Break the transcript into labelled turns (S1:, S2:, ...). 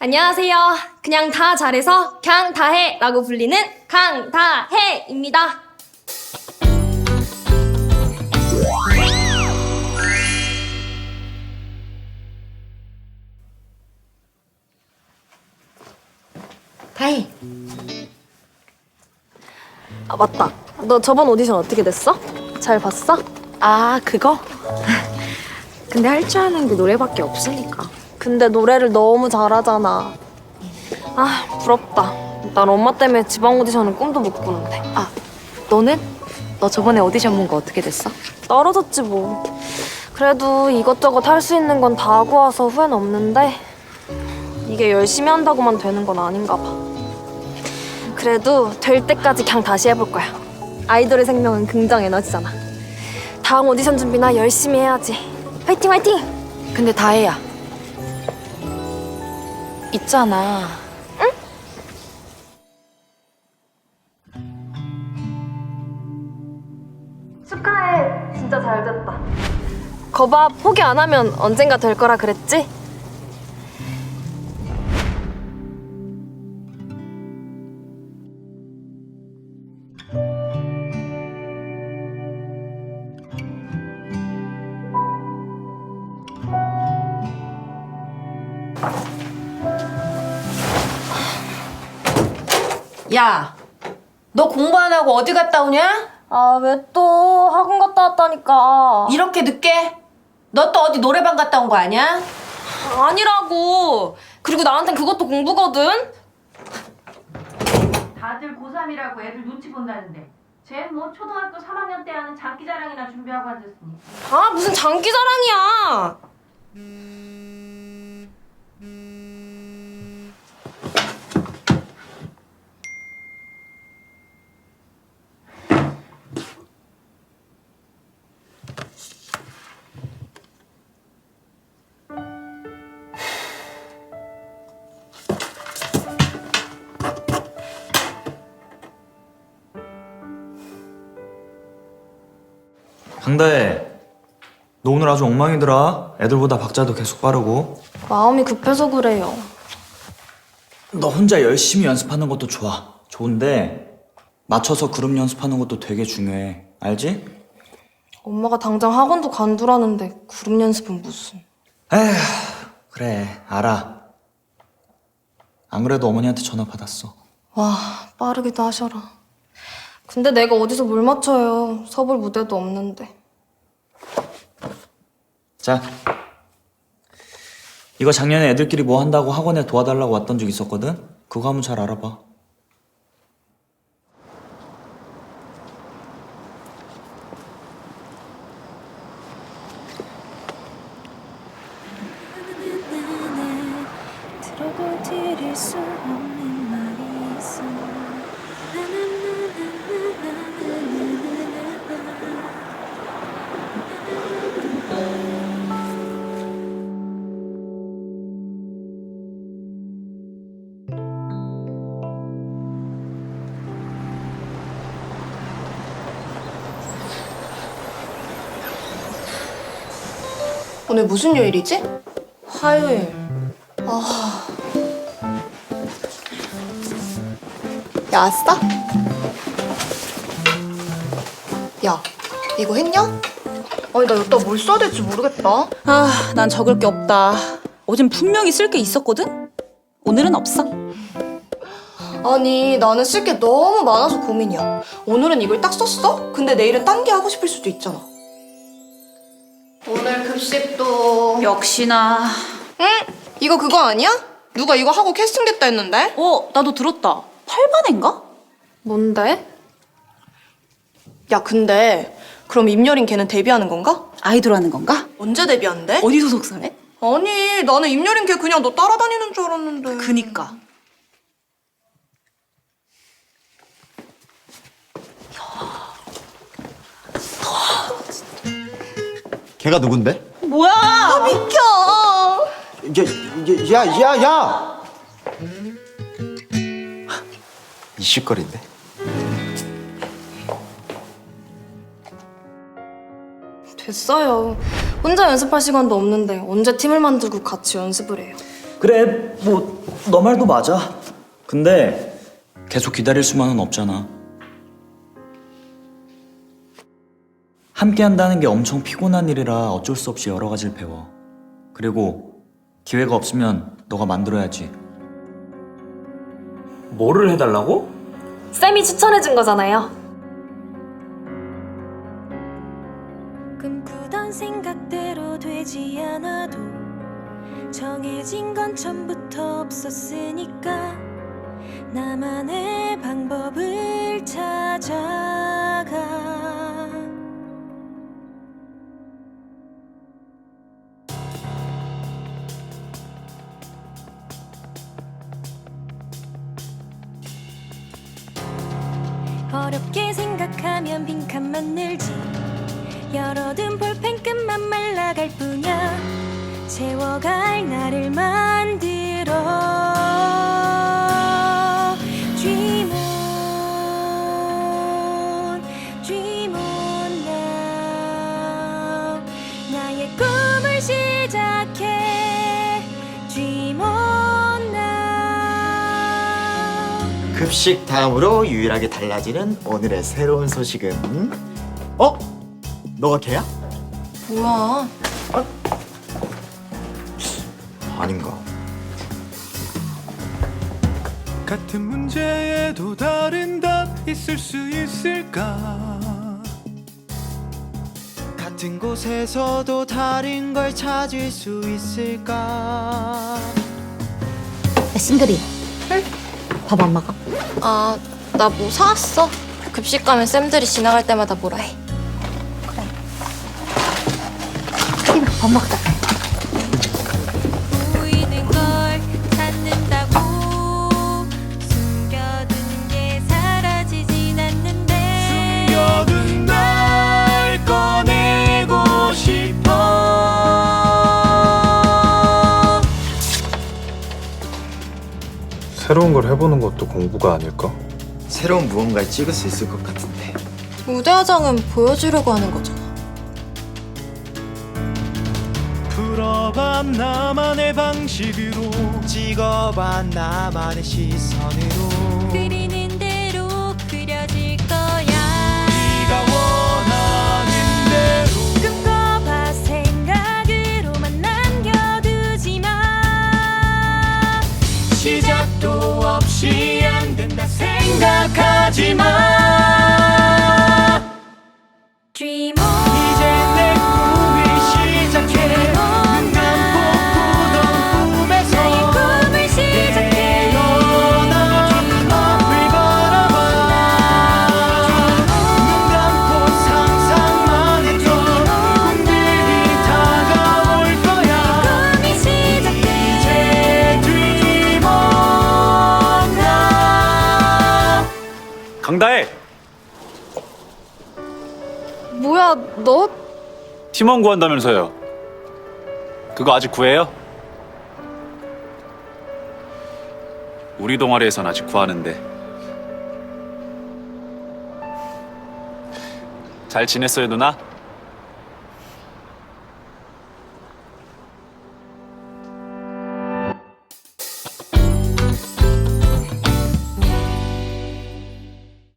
S1: 안녕하세요. 그냥 다 잘해서 그냥 다해 라고 불리는 강다해입니다.
S2: 다희
S1: 아 맞다. 너 저번 오디션 어떻게 됐어? 잘 봤어?
S2: 아 그거? 근데 할 줄 아는 게 노래밖에 없으니까
S1: 근데 노래를 너무 잘하잖아. 아 부럽다. 난 엄마 때문에 지방 오디션은 꿈도 못 꾸는데.
S2: 아 너는? 너 저번에 오디션 본 거 어떻게 됐어?
S1: 떨어졌지 뭐. 그래도 이것저것 할 수 있는 건 다 하고 와서 후회는 없는데 이게 열심히 한다고만 되는 건 아닌가 봐. 그래도 될 때까지 그냥 다시 해볼 거야. 아이돌의 생명은 긍정 에너지잖아. 다음 오디션 준비나 열심히 해야지. 화이팅 화이팅!
S2: 근데 다혜야 있잖아
S1: 축하해. 진짜 잘 됐다. 거봐 포기 안 하면 언젠가 될 거라 그랬지?
S3: 야, 너 공부 안 하고 어디 갔다 오냐?
S1: 아 왜 또 학원 갔다 왔다니까.
S3: 이렇게 늦게? 너 또 어디 노래방 갔다 온 거 아니야?
S1: 아니라고. 그리고 나한텐 그것도 공부거든.
S4: 다들 고3이라고 애들 눈치 본다는데 쟤 뭐 초등학교 3학년 때 하는 장기자랑이나 준비하고 앉았으니
S1: 아 무슨 장기 자랑이야.
S5: 강다혜, 너 오늘 아주 엉망이더라. 애들보다 박자도 계속 빠르고.
S1: 마음이 급해서 그래요.
S5: 너 혼자 열심히 연습하는 것도 좋아. 좋은데 맞춰서 그룹 연습하는 것도 되게 중요해. 알지?
S1: 엄마가 당장 학원도 간두라는데 그룹 연습은 무슨.
S5: 에휴, 그래, 알아. 안 그래도 어머니한테 전화 받았어.
S1: 와 빠르기도 하셔라. 근데 내가 어디서 뭘 맞춰요. 서볼 무대도 없는데.
S5: 자, 이거 작년에 애들끼리 뭐 한다고 학원에 도와달라고 왔던 적 있었거든? 그거 한번 잘 알아봐.
S6: 오늘 무슨 요일이지?
S1: 화요일.
S6: 야, 아싸? 야, 이거 했냐? 아니, 나 여기다 뭘 써야 될지 모르겠다.
S7: 아, 난 적을 게 없다. 어젠 분명히 쓸 게 있었거든? 오늘은 없어.
S6: 아니, 나는 쓸 게 너무 많아서 고민이야. 오늘은 이걸 딱 썼어? 근데 내일은 딴 게 하고 싶을 수도 있잖아. 오늘 급식도...
S7: 역시나.
S6: 응? 이거 그거 아니야? 누가 이거 하고 캐스팅 됐다 했는데?
S7: 어, 나도 들었다. 8반인가?
S1: 뭔데?
S6: 야, 근데 그럼 임여린 걔는 데뷔하는 건가?
S7: 아이돌 하는 건가?
S6: 언제 데뷔한대?
S7: 어디 소속사래?
S6: 아니, 나는 임여린 걔 그냥 너 따라다니는 줄 알았는데.
S7: 그니까.
S8: 걔가 누군데?
S7: 뭐야!
S6: 아, 비켜!
S8: 야, 야, 야, 야! 이슈거리인데?
S1: 됐어요. 혼자 연습할 시간도 없는데 언제 팀을 만들고 같이 연습을 해요.
S5: 그래, 뭐 너 말도 맞아. 근데 계속 기다릴 수만은 없잖아. 함께 한다는 게 엄청 피곤한 일이라 어쩔 수 없이 여러 가지를 배워. 그리고 기회가 없으면 너가 만들어야지.
S9: 뭐를 해달라고?
S1: 쌤이 추천해준 거잖아요.
S10: 꿈꾸던 생각대로 되지 않아도 정해진 건 처음부터 없었으니까 나만의 방법을 찾아가 어렵게 생각하면 빈칸만 늘지. 열어둔 볼펜 끝만 말라갈 뿐이야. 채워갈 나를 만들어
S8: 급식 다음으로 유일하게 달라지는 오늘의 새로운 소식은 어? 너가 걔야?
S6: 뭐야?
S8: 아닌가?
S11: 같은 문제에도 다른 답 있을 수 있을까? 같은 곳에서도 다른 걸 찾을 수 있을까?
S2: 싱글이. 밥안 먹어?
S6: 아, 나 뭐 사왔어. 급식 가면 쌤들이 지나갈 때마다 뭐라 해.
S2: 밥 먹자.
S9: 새로운 걸 해보는 것도 공부가 아닐까?
S8: 새로운 무언가를 찍을 수 있을 것 같은데
S6: 무대 화장은 보여주려고 하는 거잖아.
S11: 풀어봐 나만의 방식으로 찍어봐 나만의 시선으로
S10: 그리는 대로 그려질 거야
S11: 네가 원하는 대로 생각하지 마
S9: 강다혜!
S1: 뭐야, 너?
S9: 팀원 구한다면서요. 그거 아직 구해요? 우리 동아리에선 아직 구하는데. 잘 지냈어요, 누나?